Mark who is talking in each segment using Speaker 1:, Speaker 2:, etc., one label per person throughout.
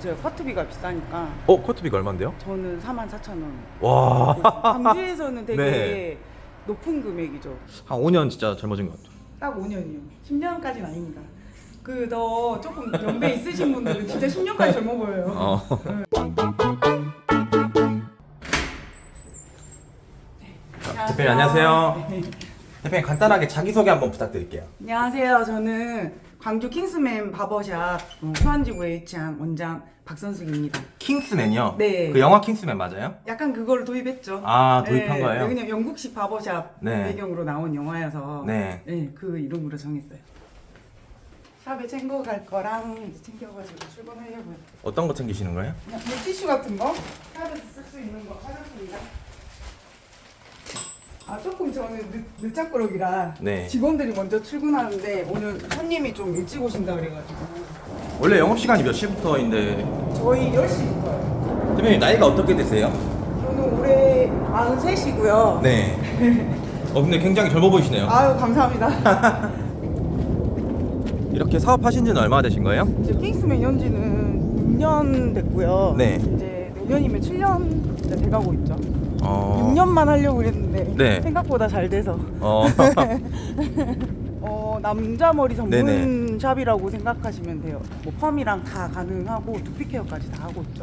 Speaker 1: 제가 커트비가 비싸니까
Speaker 2: 어 커트비가 얼마인데요?
Speaker 1: 저는 4만 4천 원.
Speaker 2: 와.
Speaker 1: 광주에서는 되게
Speaker 2: 네.
Speaker 1: 높은 금액이죠.
Speaker 2: 한 5년 진짜 젊어진 것 같아요.
Speaker 1: 딱 5년이요. 10년까지는 아닙니다. 그 더 조금 연배 있으신 분들은 진짜 10년까지 젊어 보여요.
Speaker 2: 어. 대표님 안녕하세요.
Speaker 1: 네.
Speaker 2: 대표님 간단하게 자기소개 한번 부탁드릴게요.
Speaker 1: 안녕하세요. 저는 광주 킹스맨 바버샵 어, 수완지구에 위치한 원장 박선숙입니다.
Speaker 2: 킹스맨이요?
Speaker 1: 네.
Speaker 2: 그 영화 킹스맨 맞아요?
Speaker 1: 약간 그걸 도입했죠.
Speaker 2: 아 도입한
Speaker 1: 네,
Speaker 2: 거예요?
Speaker 1: 그냥 영국식 바버샵
Speaker 2: 네.
Speaker 1: 배경으로 나온 영화여서
Speaker 2: 네.
Speaker 1: 그 이름으로 정했어요. 샵에 챙겨 갈 거랑 이제 챙겨가지고 출근하려고요.
Speaker 2: 어떤 거 챙기시는 거예요?
Speaker 1: 그냥 물티슈 같은 거 샵에서 쓸 수 있는 거 사줬습니다. 아 조금 저는 늦, 늦작거록이라
Speaker 2: 네.
Speaker 1: 직원들이 먼저 출근하는데 오늘 손님이 좀 일찍 오신다 그래가지고
Speaker 2: 원래 영업 시간이 몇 시부터인데
Speaker 1: 저희 10시부터요.
Speaker 2: 대표님 나이가 어떻게 되세요?
Speaker 1: 저는 올해 43이고요.
Speaker 2: 네. 어 근데 굉장히 젊어 보이시네요.
Speaker 1: 아유 감사합니다.
Speaker 2: 이렇게 사업하신 지는 얼마나 되신 거예요?
Speaker 1: 이제 킹스맨 연지는 6년 됐고요.
Speaker 2: 네.
Speaker 1: 이제 내년이면 7년 돼가고 있죠.
Speaker 2: 어.
Speaker 1: 6년만 하려고 그랬는데
Speaker 2: 네.
Speaker 1: 생각보다 잘 돼서
Speaker 2: 어.
Speaker 1: 어, 남자 머리 전문
Speaker 2: 네네.
Speaker 1: 샵이라고 생각하시면 돼요. 뭐 펌이랑 다 가능하고 두피 케어까지 다 하고 있죠.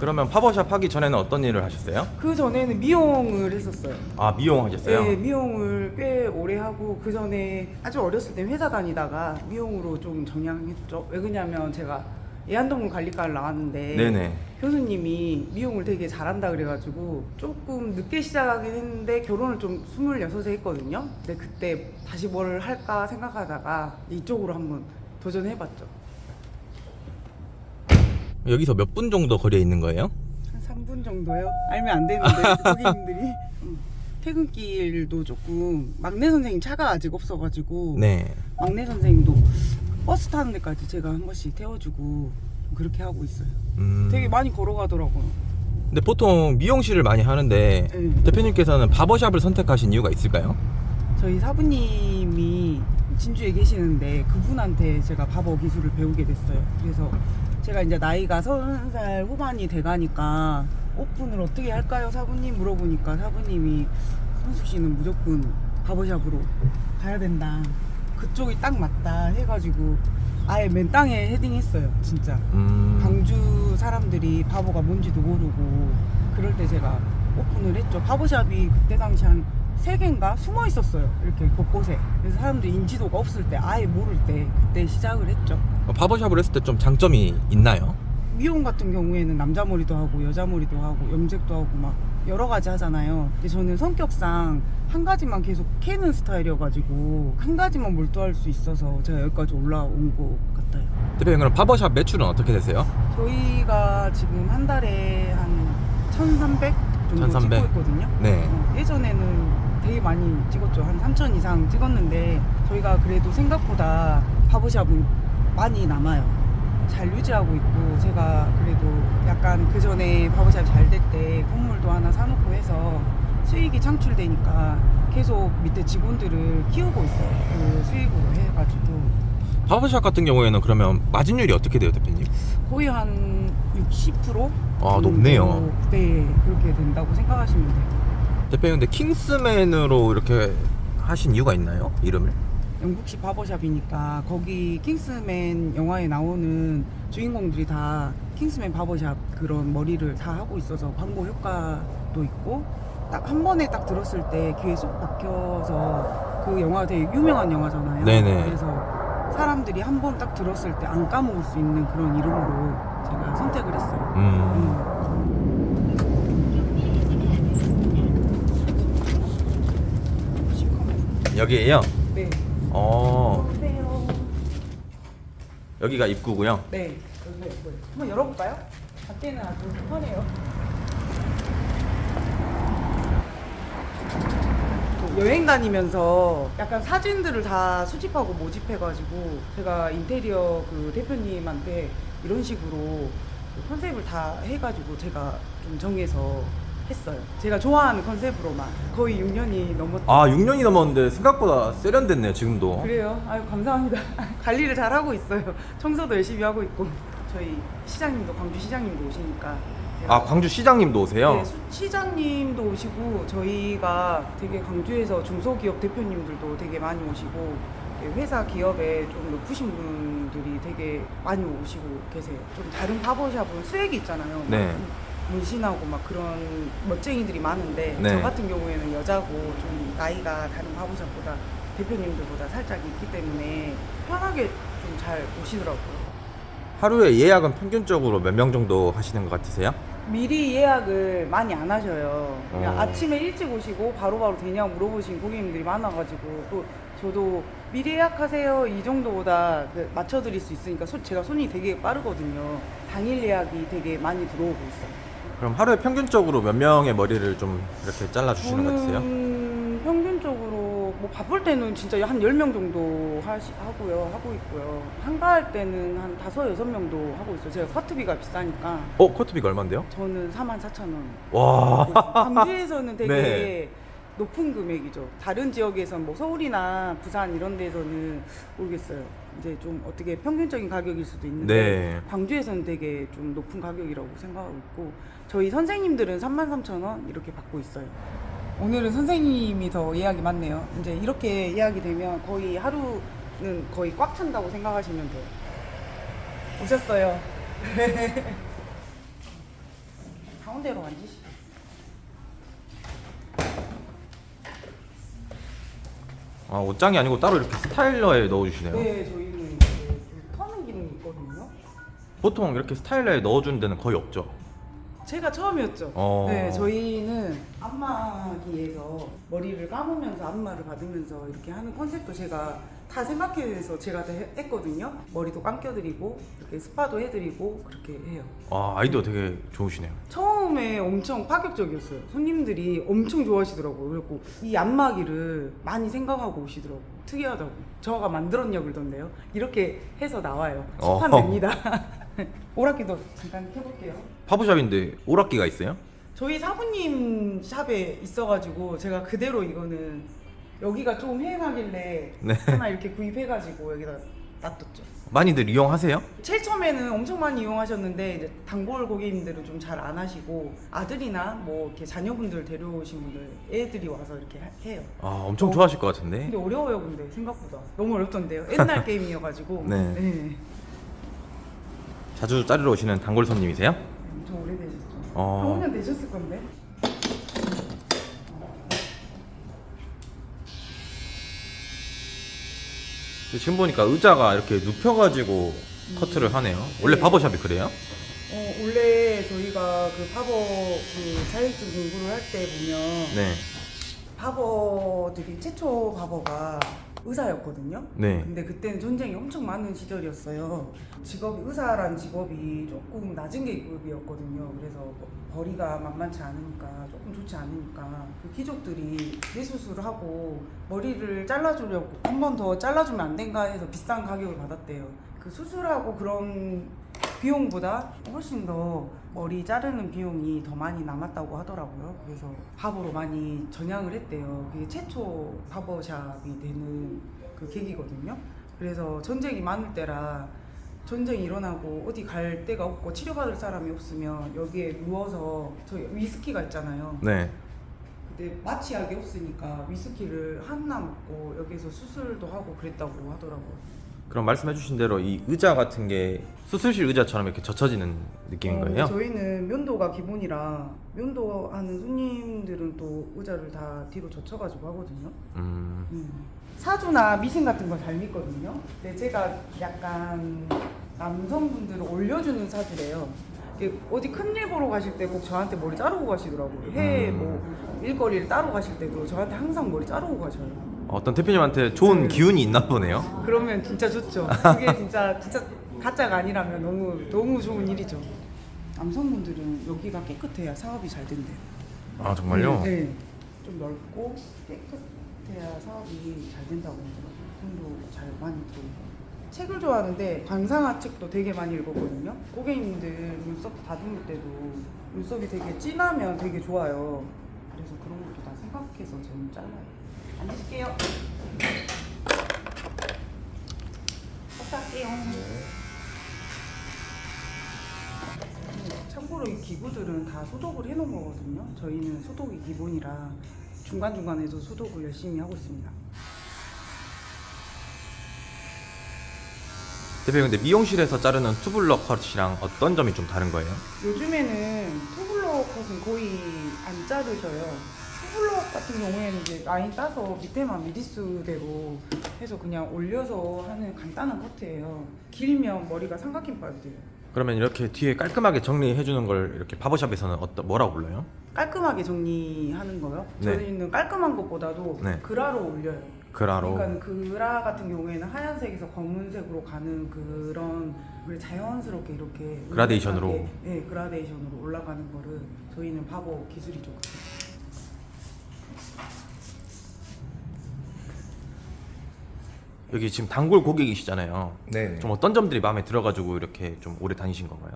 Speaker 2: 그러면 파버샵 하기 전에는 어떤 일을 하셨어요?
Speaker 1: 그 전에는 미용을 했었어요.
Speaker 2: 아 미용 하셨어요?
Speaker 1: 네, 미용을 꽤 오래 하고 그 전에 아주 어렸을 때 회사 다니다가 미용으로 좀 정향했죠. 왜 그러냐면 제가 애완동물 관리과를 나왔는데
Speaker 2: 네네.
Speaker 1: 교수님이 미용을 되게 잘한다 그래가지고 조금 늦게 시작하긴 했는데 결혼을 좀 26에 했거든요. 근데 그때 다시 뭘 할까 생각하다가 이쪽으로 한번 도전해봤죠.
Speaker 2: 여기서 몇 분 정도 거리에 있는 거예요?
Speaker 1: 한 3분 정도요? 알면 안 되는데 고객님들이 음, 퇴근길도 조금 막내 선생님 차가 아직 없어가지고
Speaker 2: 네.
Speaker 1: 막내 선생님도 버스 타는 데까지 제가 한 번씩 태워주고 그렇게 하고 있어요.
Speaker 2: 음.
Speaker 1: 되게 많이 걸어가더라고요.
Speaker 2: 근데 보통 미용실을 많이 하는데
Speaker 1: 네.
Speaker 2: 대표님께서는 바버샵을 선택하신 이유가 있을까요?
Speaker 1: 저희 사부님이 진주에 계시는데 그분한테 제가 바버 기술을 배우게 됐어요. 그래서 제가 이제 나이가 서른 살 후반이 돼가니까 오픈을 어떻게 할까요, 사부님 물어보니까 사부님이 선수 씨는 무조건 바버샵으로 가야 된다. 그쪽이 딱 맞다 해가지고 아예 맨 땅에 헤딩했어요, 진짜.
Speaker 2: 음.
Speaker 1: 광주 사람들이 바보가 뭔지도 모르고 그럴 때 제가 오픈을 했죠. 바보샵이 그때 당시 한 세 개인가 숨어 있었어요. 이렇게 곳곳에. 그래서 사람들이 인지도가 없을 때 아예 모를 때 그때 시작을 했죠.
Speaker 2: 바버샵을 했을 때 좀 장점이 있나요?
Speaker 1: 미용 같은 경우에는 남자 머리도 하고 여자 머리도 하고 염색도 하고 막 여러 가지 하잖아요. 근데 저는 성격상 한 가지만 계속 캐는 스타일이어가지고 한 가지만 몰두할 수 있어서 제가 여기까지 올라온 것 같아요.
Speaker 2: 대표님 그럼 바버샵 매출은 어떻게 되세요?
Speaker 1: 저희가 지금 한 달에 한 1,300 정도
Speaker 2: 1300.
Speaker 1: 찍고 있거든요.
Speaker 2: 네.
Speaker 1: 어, 예전에는 되게 많이 찍었죠. 한 3천 이상 찍었는데 저희가 그래도 생각보다 바버샵은 많이 남아요. 잘 유지하고 있고 제가 그래도 약간 그 전에 바버샵 잘 될 때 건물도 하나 사놓고 해서 수익이 창출되니까 계속 밑에 직원들을 키우고 있어요. 그 수익으로 해가지고
Speaker 2: 바버샵 같은 경우에는 그러면 마진율이 어떻게 돼요 대표님?
Speaker 1: 거의 한 60%?
Speaker 2: 아, 높네요.
Speaker 1: 네, 그렇게 된다고 생각하시면 돼요.
Speaker 2: 대표님 근데 킹스맨으로 이렇게 하신 이유가 있나요? 이름을?
Speaker 1: 영국식 바버샵이니까 거기 킹스맨 영화에 나오는 주인공들이 다 킹스맨 바버샵 그런 머리를 다 하고 있어서 광고 효과도 있고 딱 한 번에 딱 들었을 때 귀에 쏙 박혀서 그 영화 되게 유명한 영화잖아요.
Speaker 2: 네네.
Speaker 1: 그래서 사람들이 한 번 딱 들었을 때 안 까먹을 수 있는 그런 이름으로 제가 선택을 했어요.
Speaker 2: 음.
Speaker 1: 음.
Speaker 2: 여기에요?
Speaker 1: 네.
Speaker 2: 어
Speaker 1: 보세요.
Speaker 2: 여기가 입구고요.
Speaker 1: 네. 여기가 있고요. 한번 열어볼까요? 밖에는 아주 편해요. 그 여행 다니면서 약간 사진들을 다 수집하고 모집해가지고 제가 인테리어 그 대표님한테 이런 식으로 그 컨셉을 다 해가지고 제가 좀 정해서 했어요. 제가 좋아하는 컨셉으로만 거의 6년이 넘었.
Speaker 2: 아 6년이 넘었는데 생각보다 세련됐네요 지금도.
Speaker 1: 그래요? 아유 감사합니다. 관리를 잘 하고 있어요. 청소도 열심히 하고 있고. 저희 시장님도 광주 시장님도 오시니까.
Speaker 2: 아 광주 시장님도 오세요?
Speaker 1: 네, 수- 시장님도 오시고 저희가 되게 광주에서 중소기업 대표님들도 되게 많이 오시고 회사 기업에 좀 높으신 분들이 되게 많이 오시고 계세요. 좀 다른 바버샵은 수액이 있잖아요. 막
Speaker 2: 네.
Speaker 1: 문신하고 막 그런 멋쟁이들이 많은데
Speaker 2: 네.
Speaker 1: 저 같은 경우에는 여자고 좀 나이가 다른 바버샵보다 대표님들보다 살짝 있기 때문에 편하게 좀 잘 오시더라고요.
Speaker 2: 하루에 예약은 평균적으로 몇 명 정도 하시는 것 같으세요?
Speaker 1: 미리 예약을 많이 안 하셔요. 그냥
Speaker 2: 어.
Speaker 1: 아침에 일찍 오시고 바로바로 되냐고 물어보신 고객님들이 많아가지고 또 저도 미리 예약하세요 이 정도보다 그 맞춰드릴 수 있으니까 손- 제가 손이 되게 빠르거든요. 당일 예약이 되게 많이 들어오고 있어요.
Speaker 2: 그럼 하루에 평균적으로 몇 명의 머리를 좀 이렇게 잘라주시는 것 같으세요?
Speaker 1: 저는 평균적으로 뭐 바쁠 때는 진짜 한 10명 정도 하시, 하고요. 하고 있고요. 한가할 때는 한 다섯 여섯 명도 하고 있어요. 제가 커트비가 비싸니까
Speaker 2: 어? 커트비가 얼만데요?
Speaker 1: 저는 4만 4천 원.
Speaker 2: 와
Speaker 1: 광주에서는 되게
Speaker 2: 네.
Speaker 1: 높은 금액이죠. 다른 지역에선 뭐 서울이나 부산 이런 데서는 모르겠어요. 이제 좀 어떻게 평균적인 가격일 수도 있는데
Speaker 2: 네.
Speaker 1: 광주에서는 되게 좀 높은 가격이라고 생각하고 있고 저희 선생님들은 33,000원 이렇게 받고 있어요. 오늘은 선생님이 더 예약이 많네요. 이제 이렇게 예약이 되면 거의 하루는 거의 꽉 찬다고 생각하시면 돼요. 오셨어요. 가운데로 앉으시죠.
Speaker 2: 아, 옷장이 아니고 따로 이렇게 스타일러에 넣어주시네요
Speaker 1: 네, 저희
Speaker 2: 보통 이렇게 스타일러에 넣어주는 데는 거의 없죠
Speaker 1: 제가 처음이었죠.
Speaker 2: 어.
Speaker 1: 네, 저희는 안마기에서 머리를 감으면서 안마를 받으면서 이렇게 하는 컨셉도 제가 다 생각해서 제가 다 해- 했거든요. 머리도 감겨드리고 이렇게 스파도 해드리고 그렇게 해요.
Speaker 2: 아 아이디어 되게 좋으시네요
Speaker 1: 처음에 엄청 파격적이었어요. 손님들이 엄청 좋아하시더라고요. 그래갖고 이 안마기를 많이 생각하고 오시더라고요. 특이하다고. 저가 만들었냐 그러던데요. 이렇게 해서 나와요.
Speaker 2: 어허.
Speaker 1: 시판됩니다. 오락기도 잠깐 켜볼게요.
Speaker 2: 파브샵인데 오락기가 있어요?
Speaker 1: 저희 사부님 샵에 있어가지고 제가 그대로 이거는 여기가 좀 해하길래
Speaker 2: 네.
Speaker 1: 하나 이렇게 구입해가지고 여기다 놔뒀죠.
Speaker 2: 많이들 이용하세요?
Speaker 1: 제일 처음에는 엄청 많이 이용하셨는데 이제 단골 고객님들은 좀 잘 안 하시고 아들이나 뭐 이렇게 자녀분들 데려오신 분들 애들이 와서 이렇게 하- 해요.
Speaker 2: 아 엄청
Speaker 1: 어.
Speaker 2: 좋아하실 것 같은데
Speaker 1: 근데 어려워요 근데 생각보다 너무 어렵던데요. 옛날 게임이어가지고
Speaker 2: 네. 자주 자르러 오시는 단골 손님이세요?
Speaker 1: 엄청 오래되셨죠.
Speaker 2: 어.
Speaker 1: 한 5년 되셨을 건데.
Speaker 2: 지금 보니까 의자가 이렇게 눕혀가지고 커트를 하네요 원래
Speaker 1: 네.
Speaker 2: 바버샵이 그래요?
Speaker 1: 어, 원래 저희가 그 파버 그 자격증 공부를 할 때 보면
Speaker 2: 네
Speaker 1: 바버들이 최초 바버가 의사였거든요.
Speaker 2: 네.
Speaker 1: 근데 그때는 전쟁이 엄청 많은 시절이었어요. 직업이 의사란 직업이 조금 낮은 계급이었거든요. 그래서 벌이가 만만치 않으니까 조금 좋지 않으니까 그 귀족들이 뇌수술을 하고 머리를 잘라주려고 한 번 더 잘라주면 안 된가 해서 비싼 가격을 받았대요. 그 수술하고 그런 비용보다 훨씬 더 머리 자르는 비용이 더 많이 남았다고 하더라고요. 그래서 바보로 많이 전향을 했대요. 그게 최초 바버샵이 되는 그 계기거든요. 그래서 전쟁이 많을 때라 전쟁이 일어나고 어디 갈 데가 없고 치료받을 사람이 없으면 여기에 누워서 저희 위스키가 있잖아요.
Speaker 2: 네.
Speaker 1: 그때 마취약이 없으니까 위스키를 하나 먹고 여기서 수술도 하고 그랬다고 하더라고요.
Speaker 2: 그럼 말씀해 주신 대로 이 의자 같은 게 수술실 의자처럼 이렇게 젖혀지는 느낌인
Speaker 1: 어,
Speaker 2: 거예요?
Speaker 1: 저희는 면도가 기본이라 면도하는 손님들은 또 의자를 다 뒤로 젖혀가지고 하거든요.
Speaker 2: 음,
Speaker 1: 음. 사주나 미신 같은 거잘 믿거든요. 근데 제가 약간 남성분들을 올려주는 사주래요. 이렇게 어디 큰일 보러 가실 때 꼭 저한테 머리 자르고 가시더라고요. 해외
Speaker 2: 음.
Speaker 1: 뭐 일거리를 따로 가실 때도 저한테 항상 머리 자르고 가셔요.
Speaker 2: 어떤 대표님한테 좋은
Speaker 1: 네.
Speaker 2: 기운이 있나 보네요.
Speaker 1: 그러면 진짜 좋죠. 그게 진짜 진짜 가짜가 아니라면 너무 너무 좋은 일이죠. 남성분들은 여기가 깨끗해야 사업이 잘 된대요.
Speaker 2: 아 정말요?
Speaker 1: 네, 네. 좀 넓고 깨끗해야 사업이 잘 된다고 하더라고요. 돈도 잘 많이 들어오고. 책을 좋아하는데 관상화 책도 되게 많이 읽었거든요. 고객님들 눈썹 다듬을 때도 눈썹이 되게 진하면 되게 좋아요. 그래서 그런 것도 다 생각해서 저는 잘라요. 앉으실게요. 할게요. 앞으로 이 기구들은 다 소독을 해놓은 거거든요. 저희는 소독이 기본이라 중간중간에도 소독을 열심히 하고 있습니다.
Speaker 2: 대표님 근데 미용실에서 자르는 투블럭 컷이랑 어떤 점이 좀 다른 거예요?
Speaker 1: 요즘에는 투블럭 컷은 거의 안 자르셔요. 투블럭 같은 경우에는 이제 라인 따서 밑에만 미리수대로 해서 그냥 올려서 하는 간단한 커트예요. 길면 머리가 삼각김밥이 돼요.
Speaker 2: 그러면 이렇게 뒤에 깔끔하게 정리해 주는 걸 이렇게 바버샵에서는 어떤 뭐라고 불러요?
Speaker 1: 깔끔하게 정리하는 거요.
Speaker 2: 네.
Speaker 1: 저희는 깔끔한 것보다도
Speaker 2: 네.
Speaker 1: 그라로 올려요.
Speaker 2: 그라로.
Speaker 1: 그러니까 그라 같은 경우에는 하얀색에서 검은색으로 가는 그런 그 자연스럽게 이렇게
Speaker 2: 그라데이션으로.
Speaker 1: 은은하게, 네, 그라데이션으로 올라가는 거를 저희는 바버 기술이죠.
Speaker 2: 여기 지금 단골 고객이시잖아요.
Speaker 3: 네.
Speaker 2: 좀 어떤 점들이 마음에 들어가지고 이렇게 좀 오래 다니신 건가요?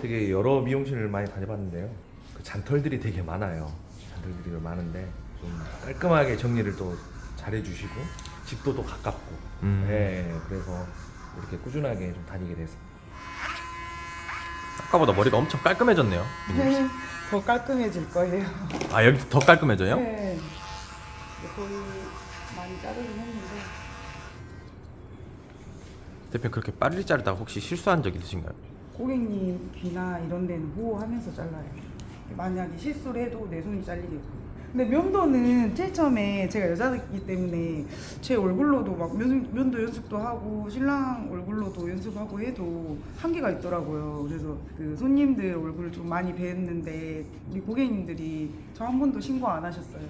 Speaker 3: 되게 여러 미용실을 많이 다녀봤는데요. 그 잔털들이 되게 많아요. 잔털들이 많은데 좀 깔끔하게 정리를 또 잘해주시고 집도 또 가깝고.
Speaker 2: 음.
Speaker 3: 네. 그래서 이렇게 꾸준하게 좀 다니게 돼서.
Speaker 2: 아까보다 머리가 엄청 깔끔해졌네요.
Speaker 1: 네, 더 깔끔해질 거예요.
Speaker 2: 아 여기 더 깔끔해져요?
Speaker 1: 네. 거의 많이 자르긴 했는데
Speaker 2: 대표 그렇게 빨리 자르다가 혹시 실수한 적 있으신가요?
Speaker 1: 고객님 귀나 이런 데는 보호하면서 잘라요. 만약에 실수를 해도 내 손이 잘리겠고. 근데 면도는 제일 처음에 제가 여자이기 때문에 제 얼굴로도 막 면, 면도 연습도 하고 신랑 얼굴로도 연습하고 해도 한계가 있더라고요. 그래서 그 손님들 얼굴을 좀 많이 뵀는데 우리 고객님들이 저 한 번도 신고 안 하셨어요.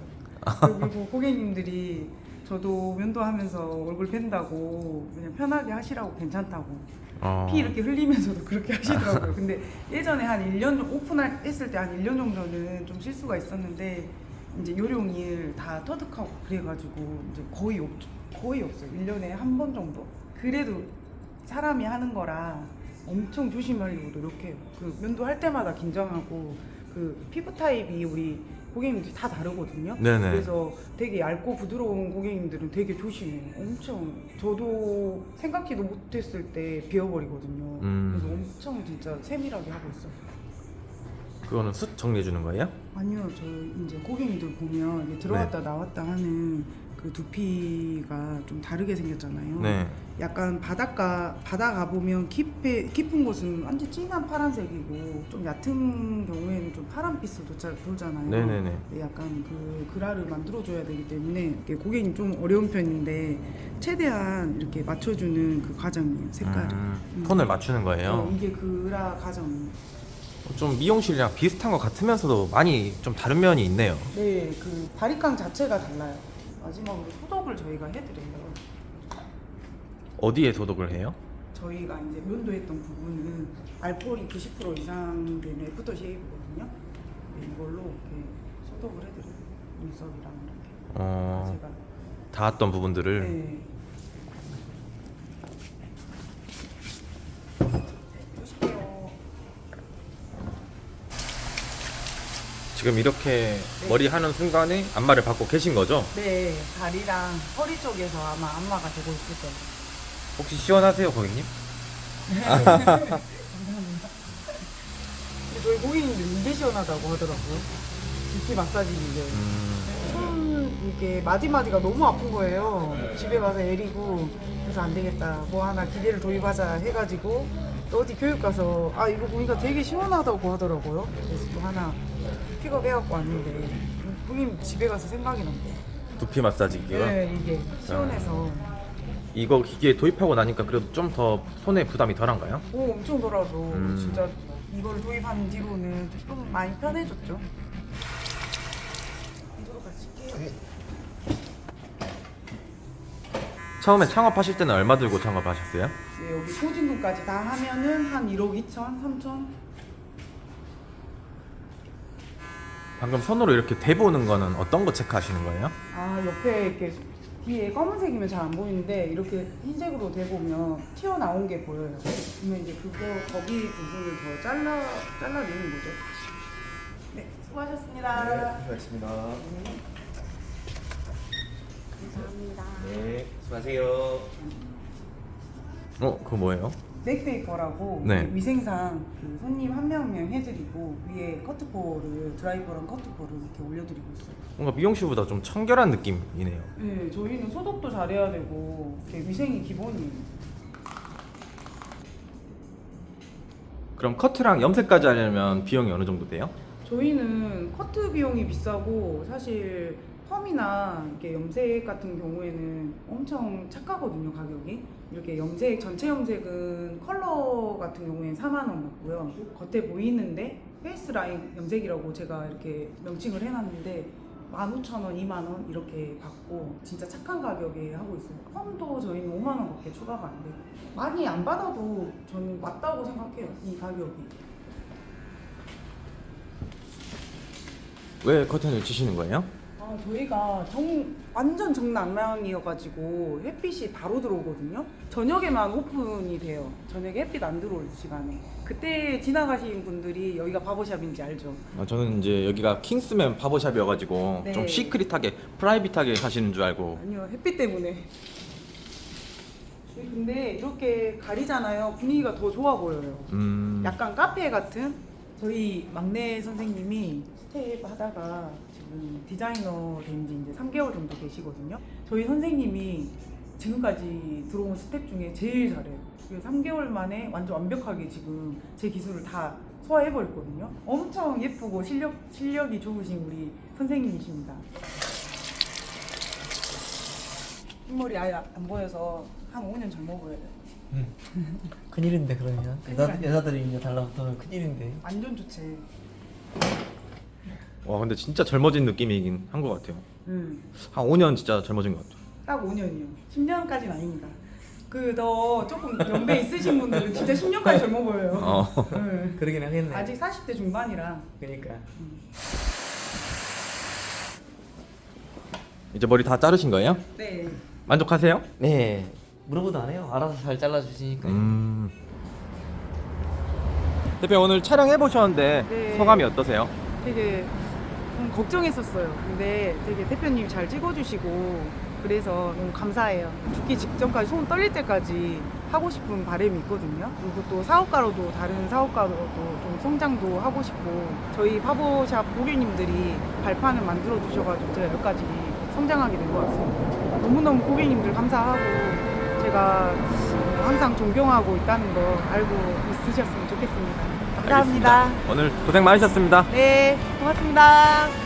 Speaker 1: 그리고 고객님들이 저도 면도하면서 얼굴 팬다고 그냥 편하게 하시라고 괜찮다고
Speaker 2: 어.
Speaker 1: 피 이렇게 흘리면서도 그렇게 하시더라고요. 근데 예전에 한 1년 오픈했을 때 한 1년 정도는 좀 실수가 있었는데 이제 요령 일 다 터득하고 그래가지고 이제 거의 없 거의 없어요. 1년에 한 번 정도. 그래도 사람이 하는 거라 엄청 조심하려고 노력해요. 그 면도할 때마다 긴장하고 그 피부 타입이 우리 고객님들이 다 다르거든요.
Speaker 2: 네네.
Speaker 1: 그래서 되게 얇고 부드러운 고객님들은 되게 조심해요. 엄청 저도 생각지도 못했을 때 비워버리거든요.
Speaker 2: 음.
Speaker 1: 그래서 엄청 진짜 세밀하게 하고 있어요.
Speaker 2: 그거는 숯 정리해 주는 거예요?
Speaker 1: 아니요, 저 이제 고객님들 보면 이게 들어갔다
Speaker 2: 네.
Speaker 1: 나왔다 하는 그 두피가 좀 다르게 생겼잖아요.
Speaker 2: 네.
Speaker 1: 약간 바닷가 바다 가 보면 깊게 깊은 곳은 완전 진한 파란색이고 좀 얕은 경우에는 좀 파란빛으로 도- 돌잖아요.
Speaker 2: 네네네.
Speaker 1: 근데 약간 그 그라를 만들어줘야 되기 때문에 이게 고객님 좀 어려운 편인데 최대한 이렇게 맞춰주는 그 과정이에요 색깔을.
Speaker 2: 음,
Speaker 1: 음.
Speaker 2: 톤을 맞추는 거예요.
Speaker 1: 네, 이게 그라 과정이에요.
Speaker 2: 좀 미용실이랑 비슷한 것 같으면서도 많이 좀 다른 면이 있네요.
Speaker 1: 네, 그 바리깡 자체가 달라요. 마지막으로 소독을 저희가 해드려요.
Speaker 2: 어디에 소독을 해요?
Speaker 1: 저희가 이제 면도했던 부분은 알코올이 90% 이상 되는 애프터 쉐이브거든요. 네, 이걸로 이렇게 소독을 해드려요. 눈썹이랑 이렇게.
Speaker 2: 어,
Speaker 1: 제가.
Speaker 2: 닿았던 부분들을
Speaker 1: 네. 보실게요.
Speaker 2: 지금 이렇게 머리 하는 순간에 안마를 받고 계신 거죠?
Speaker 1: 네, 다리랑 허리 쪽에서 아마 안마가 되고 있을 거예요.
Speaker 2: 혹시 시원하세요, 고객님?
Speaker 1: 감사합니다. 근데 저희 고객님들 이게 시원하다고 하더라고요. 두피 마사지 이게.
Speaker 2: 음,
Speaker 1: 손 이게 마디마디가 너무 아픈 거예요. 집에 가서 애리고 그래서 안 되겠다. 뭐 하나 기계를 도입하자 해가지고 또 어디 교육 가서 아 이거 보니까 되게 시원하다고 하더라고요. 그래서 또 하나 픽업해갖고 왔는데 고객님 집에 가서 생각이 난대요.
Speaker 2: 두피 마사지기가
Speaker 1: 네 이게 시원해서
Speaker 2: 이거 기계에 도입하고 나니까 그래도 좀 더 손에 부담이 덜한가요?
Speaker 1: 오 엄청 덜하죠.
Speaker 2: 음.
Speaker 1: 진짜 이걸 도입한 뒤로는 좀 많이 편해졌죠. 이쪽으로 가실게요.
Speaker 2: 처음에 창업하실 때는 얼마 들고 창업하셨어요?
Speaker 1: 네, 여기 소진금까지 다 하면은 한 1억 2천, 3천?
Speaker 2: 방금 손으로 이렇게 대보는 거는 어떤 거 체크하시는 거예요?
Speaker 1: 아 옆에 이렇게 뒤에 검은색이면 잘 안 보이는데 이렇게 흰색으로 대보면 튀어나온 게 보여요. 그러면 이제 그거 거기 부분을 더 잘라 잘라내는 거죠. 네, 수고하셨습니다.
Speaker 3: 수고하셨습니다.
Speaker 1: 감사합니다.
Speaker 3: 네. 수고하세요.
Speaker 2: 어, 그거 뭐예요?
Speaker 1: 넥베이커라고
Speaker 2: 네.
Speaker 1: 위생상 그 손님 한 명 한 명 해드리고 위에 커트포를 드라이버랑 커트포를 이렇게 올려드리고 있어요.
Speaker 2: 뭔가 미용실보다 좀 청결한 느낌이네요.
Speaker 1: 네, 저희는 소독도 잘해야 되고 이렇게 위생이 기본이에요.
Speaker 2: 그럼 커트랑 염색까지 하려면 비용이 어느 정도 돼요?
Speaker 1: 저희는 커트 비용이 비싸고 사실 펌이나 이렇게 염색 같은 경우에는 엄청 착하거든요 가격이 이렇게 염색 전체 염색은 컬러 같은 경우에는 4만 원 받고요. 겉에 보이는데 페이스 라인 염색이라고 제가 이렇게 명칭을 해놨는데 15,000원, 2만원 이렇게 받고 진짜 착한 가격에 하고 있어요. 펌도 저희는 5만원밖에 추가가 안 돼요. 많이 안 받아도 저는 맞다고 생각해요 이 가격이.
Speaker 2: 왜 커튼을 치시는 거예요?
Speaker 1: 아, 저희가 정, 완전 정난방이어가지고 햇빛이 바로 들어오거든요. 저녁에만 오픈이 돼요. 저녁에 햇빛 안 들어올 시간에. 그때 지나가신 분들이 여기가 바버샵인지 알죠?
Speaker 2: 아, 저는 이제 여기가 킹스맨 바버샵이어가지고
Speaker 1: 네.
Speaker 2: 좀 시크릿하게 프라이빗하게 하시는 줄 알고
Speaker 1: 아니요, 햇빛 때문에. 근데 이렇게 가리잖아요. 분위기가 더 좋아 보여요.
Speaker 2: 음...
Speaker 1: 약간 카페 같은 저희 막내 선생님이 스텝 하다가 지금 디자이너 된 지 이제 3개월 정도 되시거든요. 저희 선생님이 지금까지 들어온 스텝 중에 제일 잘해요. 그래서 3개월 만에 완전 완벽하게 지금 제 기술을 다 소화해버렸거든요. 엄청 예쁘고 실력, 실력이 좋으신 우리 선생님이십니다. 흰머리 아예 안 보여서 한 5년 젊어 보여요.
Speaker 4: 큰일인데 그러면
Speaker 1: 큰일
Speaker 4: 여자,
Speaker 1: 아니야.
Speaker 4: 여자들이 이제 달라붙으면 큰일인데
Speaker 1: 완전 좋지.
Speaker 2: 와 근데 진짜 젊어진 느낌이긴 한 것 같아요.
Speaker 1: 응.
Speaker 2: 한 5년 진짜 젊어진 것 같아요.
Speaker 1: 딱 5년이요. 10년까지는 아닙니다. 그 더 조금 연배 있으신 분들은 진짜 10년까지 젊어 보여요.
Speaker 2: 어.
Speaker 1: 응.
Speaker 4: 그러긴 하겠네
Speaker 1: 아직 40대 중반이라.
Speaker 4: 그러니까
Speaker 2: 이제 머리 다 자르신 거예요?
Speaker 1: 네.
Speaker 2: 만족하세요?
Speaker 4: 네 물어보도 안 해요 알아서 잘 잘라주시니까
Speaker 2: 음... 대표 오늘 촬영해 보셨는데
Speaker 1: 네.
Speaker 2: 소감이 어떠세요?
Speaker 1: 되게 좀 걱정했었어요. 근데 되게 대표님 잘 찍어주시고 그래서 너무 감사해요. 죽기 직전까지 손 떨릴 때까지 하고 싶은 바람이 있거든요. 그리고 또 사업가로도 다른 사업가로도 좀 성장도 하고 싶고 저희 바보샵 고객님들이 발판을 만들어 주셔가지고 제가 여기까지 성장하게 된 것 같습니다. 너무너무 고객님들 감사하고 제가 항상 존경하고 있다는 거 알고 있으셨으면 좋겠습니다. 감사합니다.
Speaker 2: 알겠습니다. 오늘 고생 많으셨습니다.
Speaker 1: 네, 고맙습니다.